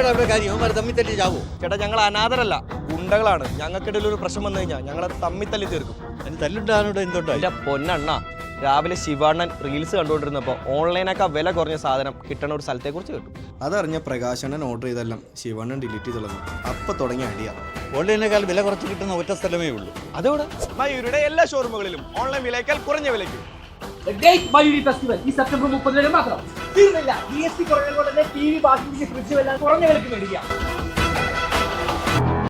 എന്താണ് അവിടെ കാര്യം അവന്മാർ തമ്മിൽ തല്ലി ചാവോ? ചേട്ടാ ഞങ്ങൾ അനാഥരല്ല. ഗുണ്ടകളാണ്. ഞങ്ങൾക്കിടയിൽ ഒരു പ്രശ്നം വന്നു കഴിഞ്ഞാൽ ഞങ്ങളെ തമ്മിൽ തല്ലി തീർക്കും. അതിന് തല്ലുണ്ടാകാനോട് എന്തുണ്ടായി? എന്റെ പൊന്നണ്ണ രാവിലെ ശിവാണ്ണൻ റീൽസ് കണ്ടുകൊണ്ടിരുന്നപ്പോൾ ഓൺലൈനൊക്കെ വില കുറഞ്ഞ സാധനം കിട്ടണ ഒരു സ്ഥലത്തെക്കുറിച്ച് കേട്ടു. അതറിഞ്ഞ പ്രകാശണ്ണൻ ഓർഡർ ചെയ്തെല്ലാം ശിവാണ്ണൻ ഡിലീറ്റ് ചെയ്തു അപ്പം അപ്പൊ തുടങ്ങിയ അടിയ ഓൺലൈനേക്കാൾ വില കുറച്ച് കിട്ടുന്ന ഒറ്റ സ്ഥലമേ ഉള്ളൂ. അതോടെ? മയൂരുടെ എല്ലാ ഷോറൂമുകളിലും ഓൺലൈൻ വിലയേക്കാൾ കുറഞ്ഞ വിലയ്ക്ക്. The Great മയൂരി ഫെസ്റ്റിവൽ ഈ സെപ്റ്റംബർ മുപ്പതിന് മാത്രം. തീർന്നില്ല. ജി എസ് ടി കുറഞ്ഞതുകൊണ്ട് തന്നെ ടി വി ബാക്കി ഫ്രിഡ്ജ് എല്ലാം കുറഞ്ഞ വിലക്ക് മേടിക്കാം.